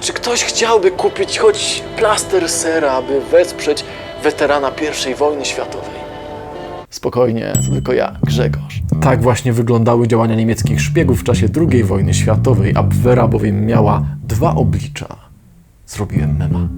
czy ktoś chciałby kupić choć plaster sera, aby wesprzeć weterana I wojny światowej? Spokojnie, to tylko ja, Grzegorz. Tak właśnie wyglądały działania niemieckich szpiegów w czasie II wojny światowej. Abwehra bowiem miała dwa oblicza. Zrobiłem mema.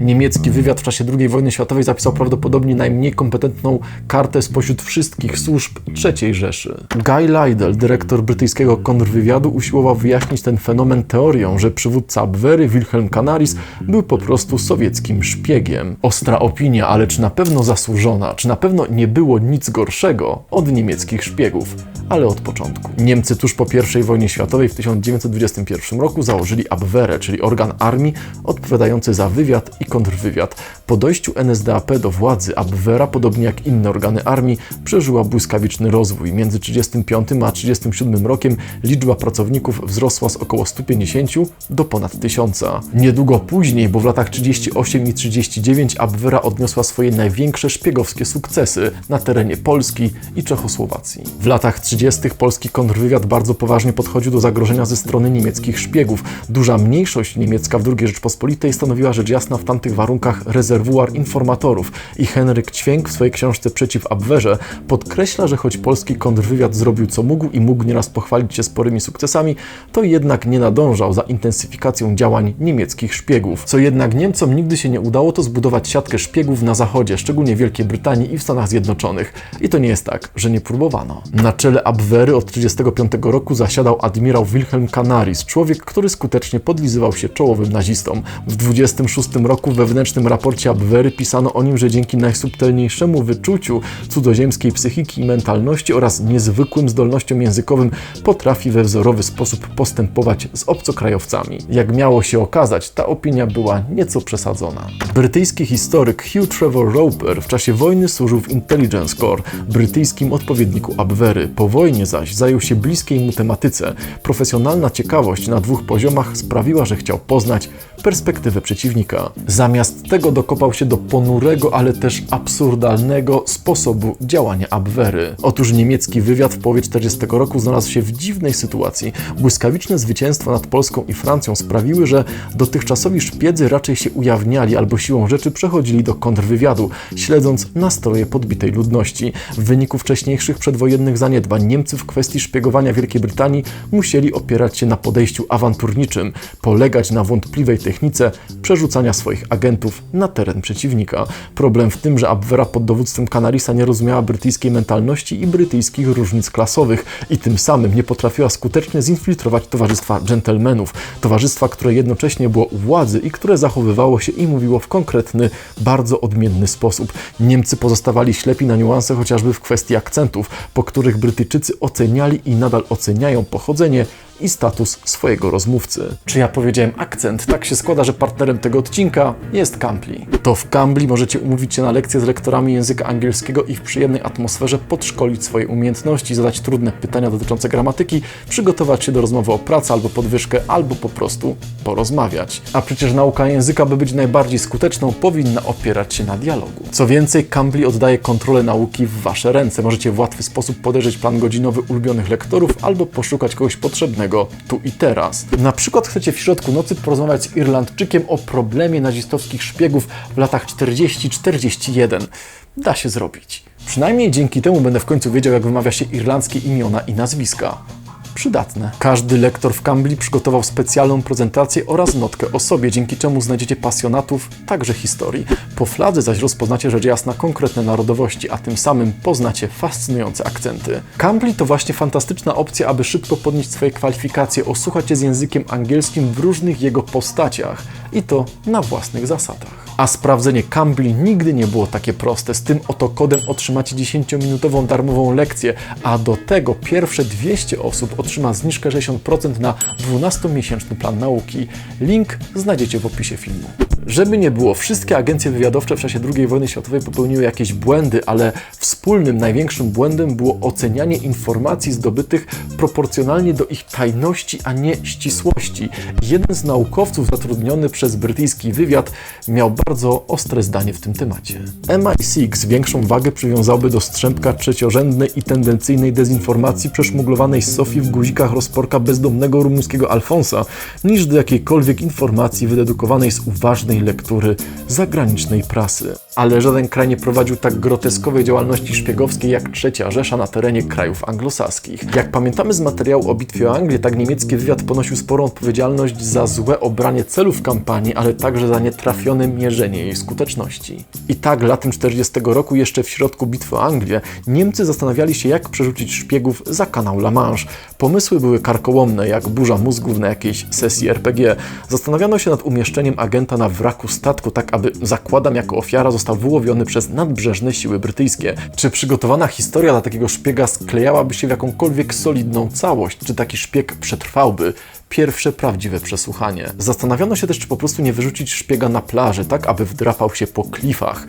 Niemiecki wywiad w czasie II wojny światowej zapisał prawdopodobnie najmniej kompetentną kartę spośród wszystkich służb III Rzeszy. Guy Lydell, dyrektor brytyjskiego kontrwywiadu, usiłował wyjaśnić ten fenomen teorią, że przywódca Abwehry, Wilhelm Canaris, był po prostu sowieckim szpiegiem. Ostra opinia, ale czy na pewno zasłużona, czy na pewno nie było nic gorszego od niemieckich szpiegów, ale od początku. Niemcy tuż po I wojnie światowej w 1921 roku założyli Abwehrę, czyli organ armii odpowiadający za wywiad i kontrwywiad. Po dojściu NSDAP do władzy Abwehra, podobnie jak inne organy armii, przeżyła błyskawiczny rozwój. Między 1935 a 1937 rokiem liczba pracowników wzrosła z około 150 do ponad 1000. Niedługo później, bo w latach 38 i 39 Abwehra odniosła swoje największe szpiegowskie sukcesy na terenie Polski i Czechosłowacji. W latach 30. polski kontrwywiad bardzo poważnie podchodził do zagrożenia ze strony niemieckich szpiegów. Duża mniejszość niemiecka w II Rzeczpospolitej stanowiła rzecz jasna w tamtych warunkach rezerwuar informatorów i Henryk Ćwięk w swojej książce Przeciw Abwehrze podkreśla, że choć polski kontrwywiad zrobił co mógł i mógł nieraz pochwalić się sporymi sukcesami, to jednak nie nadążał za intensyfikacją działań niemieckich szpiegów. Co jednak Niemcom nigdy się nie udało, to zbudować siatkę szpiegów na zachodzie, szczególnie Wielkiej Brytanii i w Stanach Zjednoczonych. I to nie jest tak, że nie próbowano. Na czele Abwehry od 1935 roku zasiadał admirał Wilhelm Canaris, człowiek, który skutecznie podlizywał się czołowym nazistom. W 26 roku w wewnętrznym raporcie Abwehry pisano o nim, że dzięki najsubtelniejszemu wyczuciu cudzoziemskiej psychiki i mentalności oraz niezwykłym zdolnościom językowym potrafi we wzorowy sposób postępować z obcokrajowcami. Jak miało się okazać, ta opinia była nieco przesadzona. Brytyjski historyk Hugh Trevor Roper w czasie wojny służył w Intelligence Corps, brytyjskim odpowiedniku Abwehry. Po wojnie zaś zajął się bliskiej mu tematyce. Profesjonalna ciekawość na dwóch poziomach sprawiła, że chciał poznać perspektywę przeciwnika. Zamiast tego dokopał się do ponurego, ale też absurdalnego sposobu działania Abwehry. Otóż niemiecki wywiad w połowie 40 roku znalazł się w dziwnej sytuacji. Błyskawiczne zwycięstwa nad Polską i Francją sprawiły, że dotychczasowi szpiedzy raczej się ujawniali albo siłą rzeczy przechodzili do kontrwywiadu, śledząc nastroje podbitej ludności. W wyniku wcześniejszych przedwojennych zaniedbań Niemcy w kwestii szpiegowania Wielkiej Brytanii musieli opierać się na podejściu awanturniczym, polegać na wątpliwej technice przerzucania swoich agentów na teren przeciwnika. Problem w tym, że Abwehra pod dowództwem Canarisa nie rozumiała brytyjskiej mentalności i brytyjskich różnic klasowych i tym samym nie potrafiła skutecznie zinfiltrować towarzystwa dżentelmenów, towarzystwa, które jednocześnie było u władzy i które zachowywało się i mówiło w konkretny, bardzo odmienny sposób. Niemcy pozostawali ślepi na niuanse chociażby w kwestii akcentów, po których Brytyjczycy oceniali i nadal oceniają pochodzenie i status swojego rozmówcy. Czy ja powiedziałem akcent? Tak się składa, że partnerem tego odcinka jest Cambly. To w Cambly możecie umówić się na lekcje z lektorami języka angielskiego i w przyjemnej atmosferze podszkolić swoje umiejętności, zadać trudne pytania dotyczące gramatyki, przygotować się do rozmowy o pracę albo podwyżkę, albo po prostu porozmawiać. A przecież nauka języka, by być najbardziej skuteczną, powinna opierać się na dialogu. Co więcej, Cambly oddaje kontrolę nauki w Wasze ręce. Możecie w łatwy sposób podejrzeć plan godzinowy ulubionych lektorów albo poszukać kogoś potrzebnego tu i teraz. Na przykład chcecie w środku nocy porozmawiać z Irlandczykiem o problemie nazistowskich szpiegów w latach 40-41. Da się zrobić. Przynajmniej dzięki temu będę w końcu wiedział, jak wymawia się irlandzkie imiona i nazwiska. Przydatne. Każdy lektor w Cambly przygotował specjalną prezentację oraz notkę o sobie, dzięki czemu znajdziecie pasjonatów także historii. Po fladze zaś rozpoznacie rzecz jasna konkretne narodowości, a tym samym poznacie fascynujące akcenty. Cambly to właśnie fantastyczna opcja, aby szybko podnieść swoje kwalifikacje, osłuchać się z językiem angielskim w różnych jego postaciach i to na własnych zasadach. A sprawdzenie Cambly nigdy nie było takie proste. Z tym oto kodem otrzymacie 10-minutową darmową lekcję, a do tego pierwsze 200 osób otrzyma zniżkę 60% na 12-miesięczny plan nauki. Link znajdziecie w opisie filmu. Żeby nie było, wszystkie agencje wywiadowcze w czasie II wojny światowej popełniły jakieś błędy, ale wspólnym, największym błędem było ocenianie informacji zdobytych proporcjonalnie do ich tajności, a nie ścisłości. Jeden z naukowców zatrudniony przez brytyjski wywiad miał bardzo ostre zdanie w tym temacie. MI6 większą wagę przywiązałby do strzępka trzeciorzędnej i tendencyjnej dezinformacji przeszmuglowanej z Sofii w guzikach rozporka bezdomnego rumuńskiego Alfonsa, niż do jakiejkolwiek informacji wydedukowanej z uważnej lektury zagranicznej prasy. Ale żaden kraj nie prowadził tak groteskowej działalności szpiegowskiej jak Trzecia Rzesza na terenie krajów anglosaskich. Jak pamiętamy z materiału o bitwie o Anglię, tak niemiecki wywiad ponosił sporą odpowiedzialność za złe obranie celów kampanii, ale także za nietrafione mierzenie jej skuteczności. I tak latem 40 roku, jeszcze w środku bitwy o Anglię, Niemcy zastanawiali się, jak przerzucić szpiegów za kanał La Manche. Pomysły były karkołomne, jak burza mózgów na jakiejś sesji RPG. Zastanawiano się nad umieszczeniem agenta na wraku statku, tak aby, zakładam, jako ofiara został wyłowiony przez nadbrzeżne siły brytyjskie. Czy przygotowana historia dla takiego szpiega sklejałaby się w jakąkolwiek solidną całość? Czy taki szpieg przetrwałby? Pierwsze prawdziwe przesłuchanie. Zastanawiano się też, czy po prostu nie wyrzucić szpiega na plaży, tak aby wdrapał się po klifach.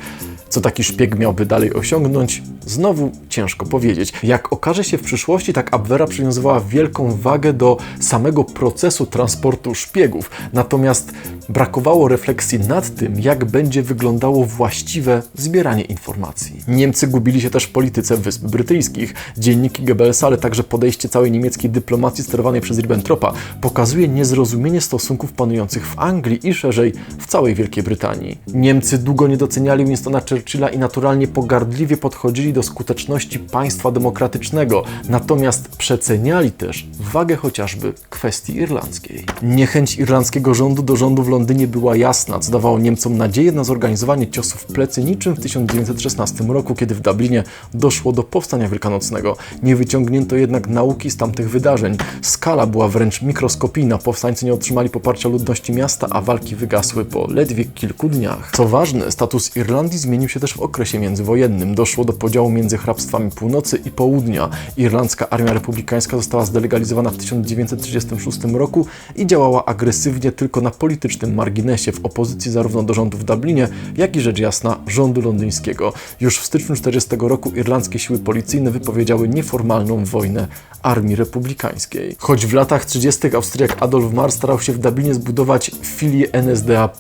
Co taki szpieg miałby dalej osiągnąć? Znowu ciężko powiedzieć. Jak okaże się w przyszłości, tak Abwera przywiązywała wielką wagę do samego procesu transportu szpiegów. Natomiast brakowało refleksji nad tym, jak będzie wyglądało właściwe zbieranie informacji. Niemcy gubili się też w polityce Wysp Brytyjskich. Dzienniki Goebbelsa, ale także podejście całej niemieckiej dyplomacji sterowanej przez Ribbentropa pokazuje niezrozumienie stosunków panujących w Anglii i szerzej w całej Wielkiej Brytanii. Niemcy długo nie doceniali Winstona Churchilla i naturalnie pogardliwie podchodzili do skuteczności państwa demokratycznego, natomiast przeceniali też wagę chociażby kwestii irlandzkiej. Niechęć irlandzkiego rządu do rządu w Londynie była jasna, co dawało Niemcom nadzieję na zorganizowanie ciosów w plecy niczym w 1916 roku, kiedy w Dublinie doszło do powstania wielkanocnego. Nie wyciągnięto jednak nauki z tamtych wydarzeń. Skala była wręcz mikroskopijna, powstańcy nie otrzymali poparcia ludności miasta, a walki wygasły po ledwie kilku dniach. Co ważne, status Irlandii zmienił się też w okresie międzywojennym. Doszło do podziału między hrabstwami północy i południa. Irlandzka Armia Republikańska została zdelegalizowana w 1936 roku i działała agresywnie tylko na politycznym marginesie w opozycji zarówno do rządu w Dublinie, jak i rzecz jasna rządu londyńskiego. Już w styczniu 1940 roku irlandzkie siły policyjne wypowiedziały nieformalną wojnę Armii Republikańskiej. Choć w latach 30. Austriak Adolf Marr starał się w Dublinie zbudować filię NSDAP,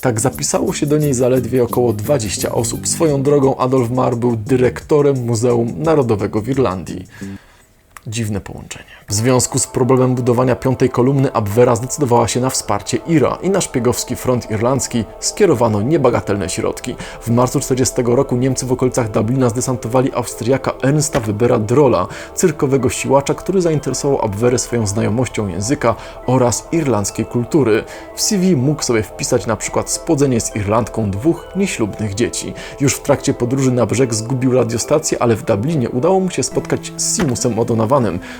tak zapisało się do niej zaledwie około 20 osób. Swoją drogą Adolf Marr był dyrektorem Muzeum Narodowego w Irlandii. Dziwne połączenie. W związku z problemem budowania piątej kolumny Abwera zdecydowała się na wsparcie IRA i na szpiegowski front irlandzki skierowano niebagatelne środki. W marcu 40 roku Niemcy w okolicach Dublina zdesantowali Austriaka Ernsta Webera Drola, cyrkowego siłacza, który zainteresował Abwerę swoją znajomością języka oraz irlandzkiej kultury. W CV mógł sobie wpisać na przykład spodzenie z Irlandką dwóch nieślubnych dzieci. Już w trakcie podróży na brzeg zgubił radiostację, ale w Dublinie udało mu się spotkać z Simusem O'Donovanem,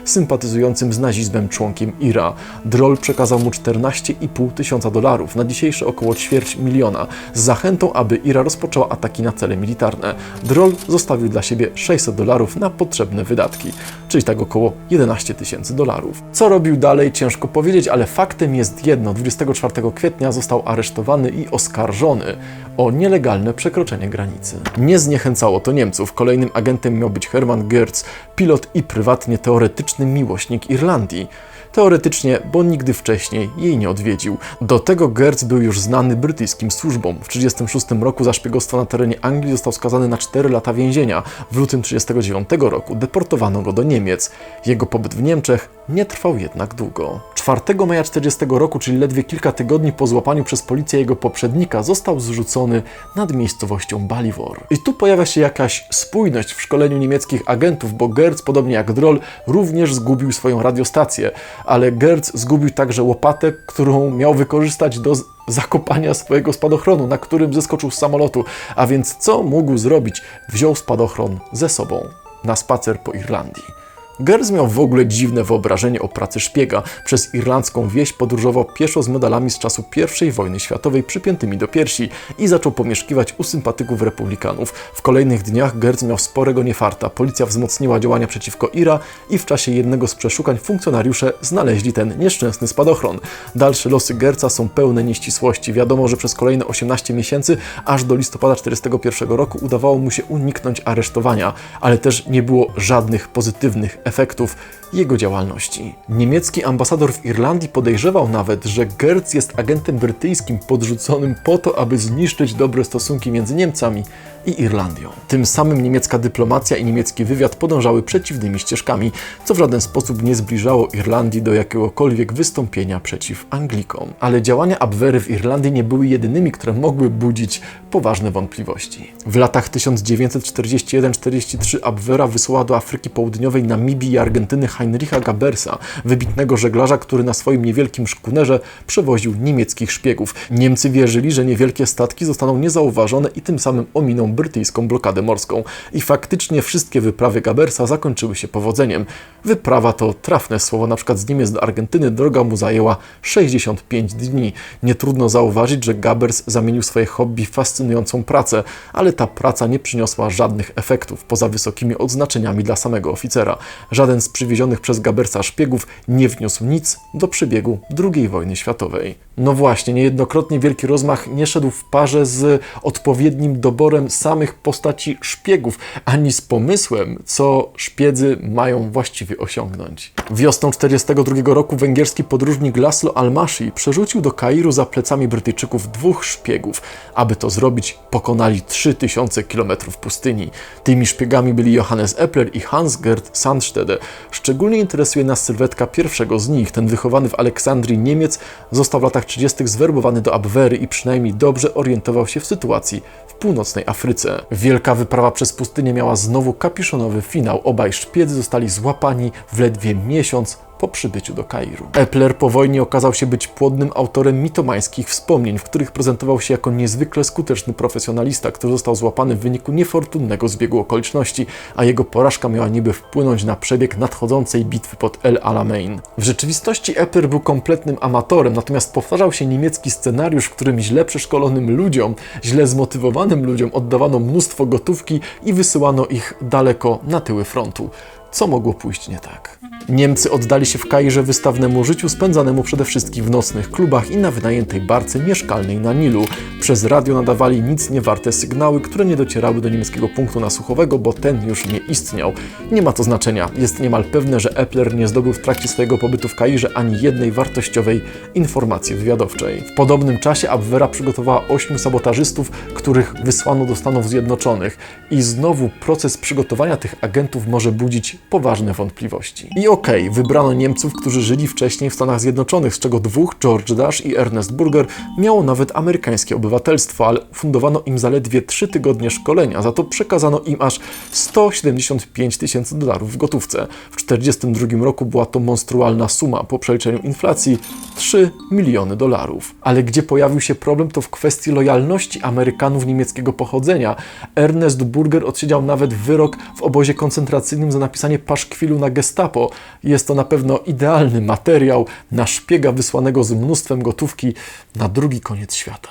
sympatyzującym z nazizmem członkiem IRA. Droll przekazał mu 14,5 tysiąca dolarów, na dzisiejsze około ćwierć miliona, z zachętą, aby IRA rozpoczęła ataki na cele militarne. Droll zostawił dla siebie 600 dolarów na potrzebne wydatki, czyli tak około 11 tysięcy dolarów. Co robił dalej, ciężko powiedzieć, ale faktem jest jedno: 24 kwietnia został aresztowany i oskarżony o nielegalne przekroczenie granicy. Nie zniechęcało to Niemców. Kolejnym agentem miał być Hermann Gertz, pilot i prywatnie teoretyczny miłośnik Irlandii. Teoretycznie, bo nigdy wcześniej jej nie odwiedził. Do tego Gertz był już znany brytyjskim służbom. W 1936 roku za szpiegostwo na terenie Anglii został skazany na 4 lata więzienia. W lutym 1939 roku deportowano go do Niemiec. Jego pobyt w Niemczech nie trwał jednak długo. 4 maja 1940 roku, czyli ledwie kilka tygodni po złapaniu przez policję jego poprzednika, został zrzucony nad miejscowością Ballivor. I tu pojawia się jakaś spójność w szkoleniu niemieckich agentów, bo Gertz, podobnie jak Droll, również zgubił swoją radiostację, ale Gertz zgubił także łopatę, którą miał wykorzystać do zakopania swojego spadochronu, na którym zeskoczył z samolotu. A więc co mógł zrobić? Wziął spadochron ze sobą na spacer po Irlandii. Gers miał w ogóle dziwne wyobrażenie o pracy szpiega. Przez irlandzką wieś podróżował pieszo z medalami z czasu I wojny światowej przypiętymi do piersi i zaczął pomieszkiwać u sympatyków republikanów. W kolejnych dniach Gerz miał sporego niefarta. Policja wzmocniła działania przeciwko Ira i w czasie jednego z przeszukań funkcjonariusze znaleźli ten nieszczęsny spadochron. Dalsze losy Gerca są pełne nieścisłości. Wiadomo, że przez kolejne 18 miesięcy, aż do listopada 1941 roku udawało mu się uniknąć aresztowania, ale też nie było żadnych pozytywnych efektów jego działalności. Niemiecki ambasador w Irlandii podejrzewał nawet, że Gertz jest agentem brytyjskim podrzuconym po to, aby zniszczyć dobre stosunki między Niemcami i Irlandią. Tym samym niemiecka dyplomacja i niemiecki wywiad podążały przeciwnymi ścieżkami, co w żaden sposób nie zbliżało Irlandii do jakiegokolwiek wystąpienia przeciw Anglikom. Ale działania Abwehry w Irlandii nie były jedynymi, które mogły budzić poważne wątpliwości. W latach 1941-43 Abwehra wysłała do Afryki Południowej, Namibii i Argentyny Heinricha Gabersa, wybitnego żeglarza, który na swoim niewielkim szkunerze przewoził niemieckich szpiegów. Niemcy wierzyli, że niewielkie statki zostaną niezauważone i tym samym ominą brytyjską blokadę morską. I faktycznie wszystkie wyprawy Gabersa zakończyły się powodzeniem. Wyprawa to trafne słowo, na przykład z Niemiec do Argentyny droga mu zajęła 65 dni. Nie trudno zauważyć, że Gabers zamienił swoje hobby w fascynującą pracę, ale ta praca nie przyniosła żadnych efektów poza wysokimi odznaczeniami dla samego oficera. Żaden z przywiezionych przez Gabersa szpiegów nie wniósł nic do przebiegu II wojny światowej. No właśnie, niejednokrotnie wielki rozmach nie szedł w parze z odpowiednim doborem samych postaci szpiegów, ani z pomysłem, co szpiedzy mają właściwie osiągnąć. Wiosną 1942 roku węgierski podróżnik Laszlo Almashi przerzucił do Kairu za plecami Brytyjczyków dwóch szpiegów. Aby to zrobić, pokonali 3000 km pustyni. Tymi szpiegami byli Johannes Epler i Hans-Gerd Sandstede. Szczególnie interesuje nas sylwetka pierwszego z nich. Ten wychowany w Aleksandrii Niemiec został w latach 30. zwerbowany do Abwery i przynajmniej dobrze orientował się w sytuacji w północnej Afryce. Wielka wyprawa przez pustynię miała znowu kapiszonowy finał. Obaj szpiedzy zostali złapani w ledwie miesiąc po przybyciu do Kairu. Epler po wojnie okazał się być płodnym autorem mitomańskich wspomnień, w których prezentował się jako niezwykle skuteczny profesjonalista, który został złapany w wyniku niefortunnego zbiegu okoliczności, a jego porażka miała niby wpłynąć na przebieg nadchodzącej bitwy pod El Alamein. W rzeczywistości Epler był kompletnym amatorem, natomiast powtarzał się niemiecki scenariusz, w którym źle przeszkolonym ludziom, źle zmotywowanym ludziom oddawano mnóstwo gotówki i wysyłano ich daleko na tyły frontu. Co mogło pójść nie tak? Niemcy oddali się w Kairze wystawnemu życiu spędzanemu przede wszystkim w nocnych klubach i na wynajętej barce mieszkalnej na Nilu. Przez radio nadawali nic niewarte sygnały, które nie docierały do niemieckiego punktu nasłuchowego, bo ten już nie istniał. Nie ma to znaczenia. Jest niemal pewne, że Epler nie zdobył w trakcie swojego pobytu w Kairze ani jednej wartościowej informacji wywiadowczej. W podobnym czasie Abwehra przygotowała ośmiu sabotażystów, których wysłano do Stanów Zjednoczonych. I znowu proces przygotowania tych agentów może budzić poważne wątpliwości. I okay, wybrano Niemców, którzy żyli wcześniej w Stanach Zjednoczonych, z czego dwóch, George Dash i Ernest Burger, miało nawet amerykańskie obywatelstwo, ale fundowano im zaledwie trzy tygodnie szkolenia, za to przekazano im aż 175 tysięcy dolarów w gotówce. W 1942 roku była to monstrualna suma, po przeliczeniu inflacji 3 miliony dolarów. Ale gdzie pojawił się problem, to w kwestii lojalności Amerykanów niemieckiego pochodzenia. Ernest Burger odsiedział nawet wyrok w obozie koncentracyjnym za napisanie paszkwilu na gestapo. Jest to na pewno idealny materiał na szpiega wysłanego z mnóstwem gotówki na drugi koniec świata.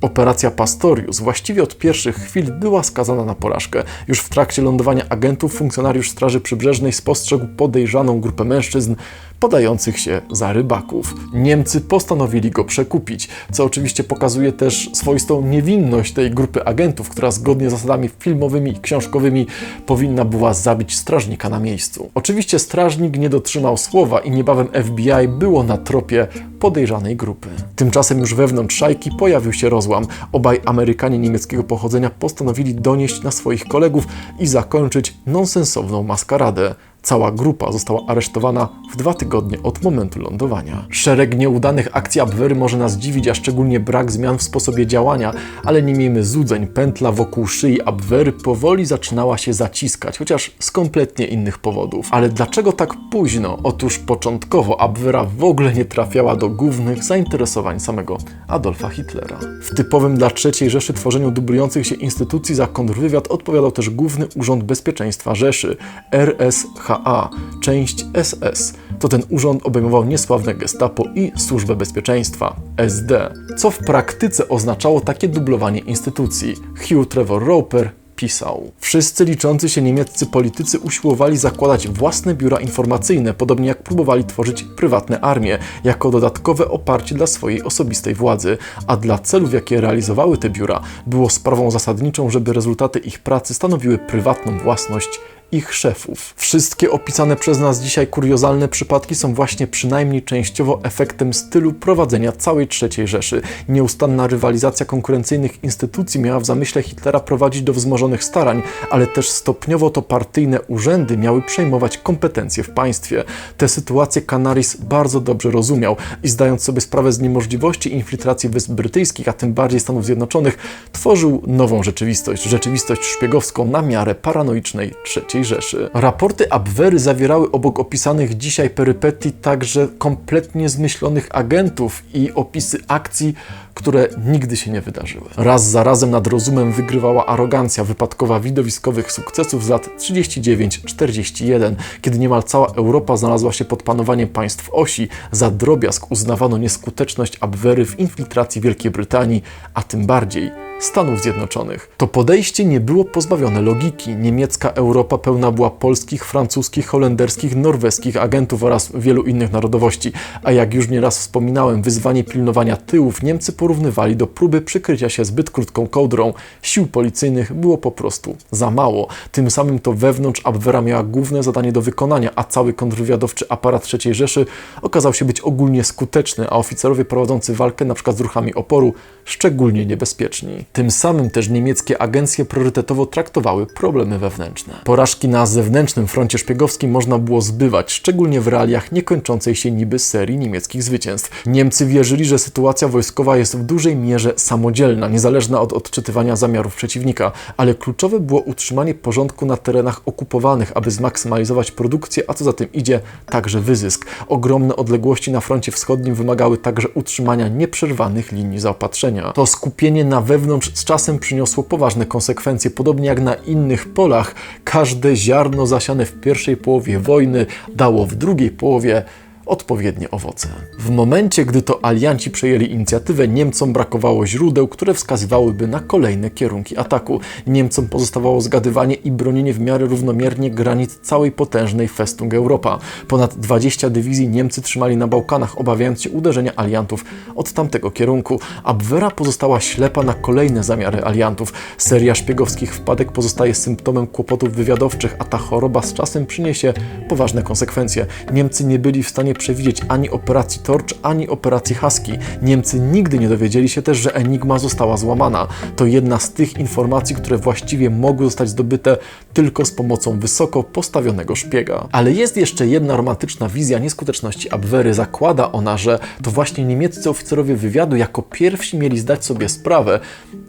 Operacja Pastorius właściwie od pierwszych chwil była skazana na porażkę. Już w trakcie lądowania agentów funkcjonariusz Straży Przybrzeżnej spostrzegł podejrzaną grupę mężczyzn podających się za rybaków. Niemcy postanowili go przekupić, co oczywiście pokazuje też swoistą niewinność tej grupy agentów, która zgodnie z zasadami filmowymi i książkowymi powinna była zabić strażnika na miejscu. Oczywiście strażnik nie dotrzymał słowa i niebawem FBI było na tropie podejrzanej grupy. Tymczasem już wewnątrz szajki pojawił się rozłam. Obaj Amerykanie niemieckiego pochodzenia postanowili donieść na swoich kolegów i zakończyć nonsensowną maskaradę. Cała grupa została aresztowana w dwa tygodnie od momentu lądowania. Szereg nieudanych akcji Abwehry może nas dziwić, a szczególnie brak zmian w sposobie działania, ale nie miejmy złudzeń. Pętla wokół szyi Abwehry powoli zaczynała się zaciskać, chociaż z kompletnie innych powodów. Ale dlaczego tak późno? Otóż początkowo Abwehra w ogóle nie trafiała do głównych zainteresowań samego Adolfa Hitlera. W typowym dla III Rzeszy tworzeniu dublujących się instytucji za kontrwywiad odpowiadał też Główny Urząd Bezpieczeństwa Rzeszy, RSH NKA, część SS. To ten urząd obejmował niesławne gestapo i Służbę Bezpieczeństwa, SD, co w praktyce oznaczało takie dublowanie instytucji. Hugh Trevor Roper pisał. Wszyscy liczący się niemieccy politycy usiłowali zakładać własne biura informacyjne, podobnie jak próbowali tworzyć prywatne armie, jako dodatkowe oparcie dla swojej osobistej władzy, a dla celów, jakie realizowały te biura, było sprawą zasadniczą, żeby rezultaty ich pracy stanowiły prywatną własność ich szefów. Wszystkie opisane przez nas dzisiaj kuriozalne przypadki są właśnie przynajmniej częściowo efektem stylu prowadzenia całej III Rzeszy. Nieustanna rywalizacja konkurencyjnych instytucji miała w zamyśle Hitlera prowadzić do wzmożonych starań, ale też stopniowo to partyjne urzędy miały przejmować kompetencje w państwie. Tę sytuację Canaris bardzo dobrze rozumiał i zdając sobie sprawę z niemożliwości infiltracji Wysp Brytyjskich, a tym bardziej Stanów Zjednoczonych, tworzył nową rzeczywistość, rzeczywistość szpiegowską na miarę paranoicznej III Rzeszy. Raporty Abwehry zawierały obok opisanych dzisiaj perypetii także kompletnie zmyślonych agentów i opisy akcji, które nigdy się nie wydarzyły. Raz za razem nad rozumem wygrywała arogancja wypadkowa widowiskowych sukcesów z lat 39-41, kiedy niemal cała Europa znalazła się pod panowaniem państw osi. Za drobiazg uznawano nieskuteczność Abwehry w infiltracji Wielkiej Brytanii, a tym bardziej Stanów Zjednoczonych. To podejście nie było pozbawione logiki. Niemiecka Europa pełna była polskich, francuskich, holenderskich, norweskich agentów oraz wielu innych narodowości. A jak już nieraz wspominałem, wyzwanie pilnowania tyłów Niemcy porównywali do próby przykrycia się zbyt krótką kołdrą. Sił policyjnych było po prostu za mało. Tym samym to wewnątrz Abwehra miała główne zadanie do wykonania, a cały kontrwywiadowczy aparat III Rzeszy okazał się być ogólnie skuteczny, a oficerowie prowadzący walkę np. z ruchami oporu szczególnie niebezpieczni. Tym samym też niemieckie agencje priorytetowo traktowały problemy wewnętrzne. Porażki na zewnętrznym froncie szpiegowskim można było zbywać, szczególnie w realiach niekończącej się niby serii niemieckich zwycięstw. Niemcy wierzyli, że sytuacja wojskowa jest w dużej mierze samodzielna, niezależna od odczytywania zamiarów przeciwnika, ale kluczowe było utrzymanie porządku na terenach okupowanych, aby zmaksymalizować produkcję, a co za tym idzie, także wyzysk. Ogromne odległości na froncie wschodnim wymagały także utrzymania nieprzerwanych linii zaopatrzenia. To skupienie na wewnątrz z czasem przyniosło poważne konsekwencje. Podobnie jak na innych polach, każde ziarno zasiane w pierwszej połowie wojny dało w drugiej połowie odpowiednie owoce. W momencie, gdy to alianci przejęli inicjatywę, Niemcom brakowało źródeł, które wskazywałyby na kolejne kierunki ataku. Niemcom pozostawało zgadywanie i bronienie w miarę równomiernie granic całej potężnej Festung Europa. Ponad 20 dywizji Niemcy trzymali na Bałkanach, obawiając się uderzenia aliantów od tamtego kierunku. Abwehra pozostała ślepa na kolejne zamiary aliantów. Seria szpiegowskich wpadek pozostaje symptomem kłopotów wywiadowczych, a ta choroba z czasem przyniesie poważne konsekwencje. Niemcy nie byli w stanie przewidzieć ani operacji Torch, ani operacji Husky. Niemcy nigdy nie dowiedzieli się też, że Enigma została złamana. To jedna z tych informacji, które właściwie mogły zostać zdobyte tylko z pomocą wysoko postawionego szpiega. Ale jest jeszcze jedna romantyczna wizja nieskuteczności Abwehry. Zakłada ona, że to właśnie niemieccy oficerowie wywiadu jako pierwsi mieli zdać sobie sprawę,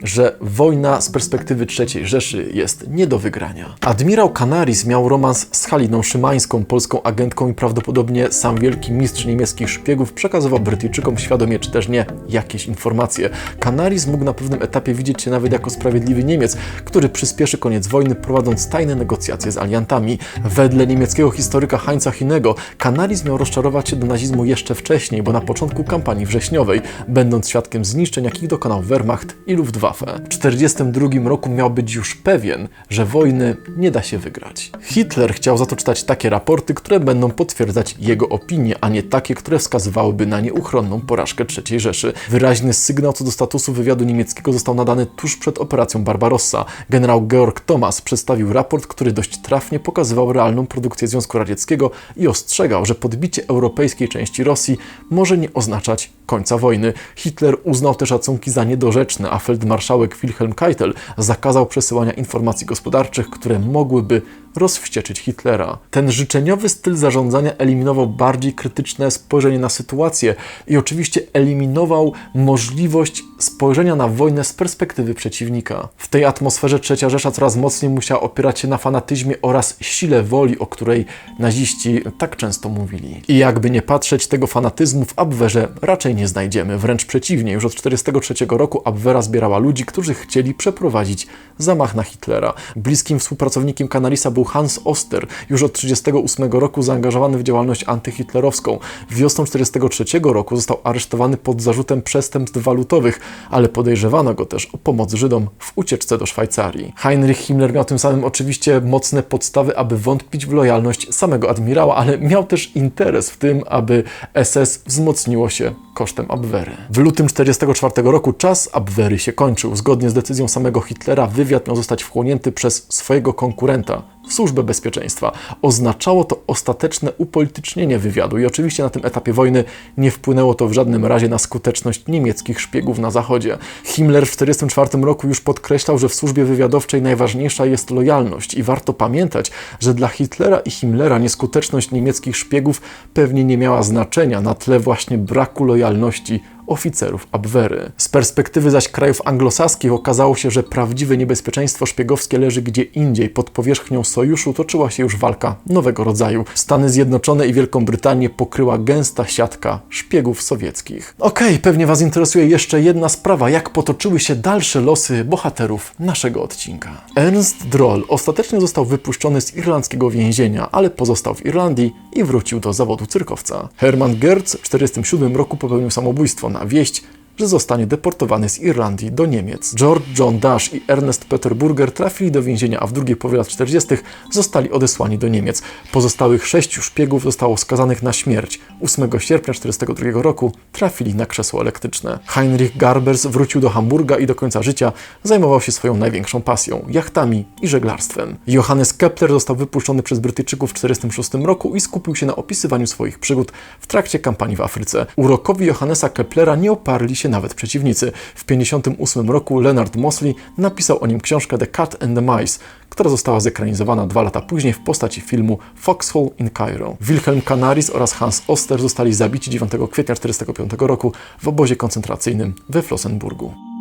że wojna z perspektywy III Rzeszy jest nie do wygrania. Admirał Canaris miał romans z Haliną Szymańską, polską agentką i prawdopodobnie sam wielki mistrz niemieckich szpiegów przekazywał Brytyjczykom świadomie czy też nie jakieś informacje. Canaris mógł na pewnym etapie widzieć się nawet jako sprawiedliwy Niemiec, który przyspieszy koniec wojny prowadząc tajne negocjacje z aliantami. Wedle niemieckiego historyka Heinza Hinego Canaris miał rozczarować się do nazizmu jeszcze wcześniej, bo na początku kampanii wrześniowej, będąc świadkiem zniszczeń, jakich dokonał Wehrmacht i Luftwaffe. W 1942 roku miał być już pewien, że wojny nie da się wygrać. Hitler chciał za to czytać takie raporty, które będą potwierdzać jego a nie takie, które wskazywałyby na nieuchronną porażkę III Rzeszy. Wyraźny sygnał co do statusu wywiadu niemieckiego został nadany tuż przed operacją Barbarossa. Generał Georg Thomas przedstawił raport, który dość trafnie pokazywał realną produkcję Związku Radzieckiego i ostrzegał, że podbicie europejskiej części Rosji może nie oznaczać końca wojny. Hitler uznał te szacunki za niedorzeczne, a feldmarszałek Wilhelm Keitel zakazał przesyłania informacji gospodarczych, które mogłyby rozwścieczyć Hitlera. Ten życzeniowy styl zarządzania eliminował bardziej krytyczne spojrzenie na sytuację i oczywiście eliminował możliwość spojrzenia na wojnę z perspektywy przeciwnika. W tej atmosferze Trzecia Rzesza coraz mocniej musiała opierać się na fanatyzmie oraz sile woli, o której naziści tak często mówili. I jakby nie patrzeć, tego fanatyzmu w Abwehrze raczej nie nie znajdziemy. Wręcz przeciwnie, już od 1943 roku Abwehra zbierała ludzi, którzy chcieli przeprowadzić zamach na Hitlera. Bliskim współpracownikiem Kanalisa był Hans Oster, już od 1938 roku zaangażowany w działalność antyhitlerowską. Wiosną 1943 roku został aresztowany pod zarzutem przestępstw walutowych, ale podejrzewano go też o pomoc Żydom w ucieczce do Szwajcarii. Heinrich Himmler miał tym samym oczywiście mocne podstawy, aby wątpić w lojalność samego admirała, ale miał też interes w tym, aby SS wzmocniło się kosztem Abwehry. W lutym 1944 roku czas Abwehry się kończył. Zgodnie z decyzją samego Hitlera wywiad miał zostać wchłonięty przez swojego konkurenta, Służbę Bezpieczeństwa. Oznaczało to ostateczne upolitycznienie wywiadu i oczywiście na tym etapie wojny nie wpłynęło to w żadnym razie na skuteczność niemieckich szpiegów na Zachodzie. Himmler w 1944 roku już podkreślał, że w służbie wywiadowczej najważniejsza jest lojalność i warto pamiętać, że dla Hitlera i Himmlera nieskuteczność niemieckich szpiegów pewnie nie miała znaczenia na tle właśnie braku lojalności oficerów Abwehry. Z perspektywy zaś krajów anglosaskich okazało się, że prawdziwe niebezpieczeństwo szpiegowskie leży gdzie indziej. Pod powierzchnią sojuszu toczyła się już walka nowego rodzaju. Stany Zjednoczone i Wielką Brytanię pokryła gęsta siatka szpiegów sowieckich. Okej, okay, pewnie Was interesuje jeszcze jedna sprawa, jak potoczyły się dalsze losy bohaterów naszego odcinka. Ernst Droll ostatecznie został wypuszczony z irlandzkiego więzienia, ale pozostał w Irlandii i wrócił do zawodu cyrkowca. Hermann Gertz w 1947 roku popełnił samobójstwo na wieść, że zostanie deportowany z Irlandii do Niemiec. George John Dash i Ernest Peter Burger trafili do więzienia, a w drugiej połowie lat 40. zostali odesłani do Niemiec. Pozostałych sześciu szpiegów zostało skazanych na śmierć. 8 sierpnia 1942 roku trafili na krzesło elektryczne. Heinrich Garbers wrócił do Hamburga i do końca życia zajmował się swoją największą pasją jachtami i żeglarstwem. Johannes Kepler został wypuszczony przez Brytyjczyków w 1946 roku i skupił się na opisywaniu swoich przygód w trakcie kampanii w Afryce. Urokowi Johannesa Keplera nie oparli się nawet przeciwnicy. W 1958 roku Leonard Mosley napisał o nim książkę The Cat and the Mice, która została zekranizowana dwa lata później w postaci filmu Foxhole in Cairo. Wilhelm Canaris oraz Hans Oster zostali zabici 9 kwietnia 1945 roku w obozie koncentracyjnym we Flossenburgu.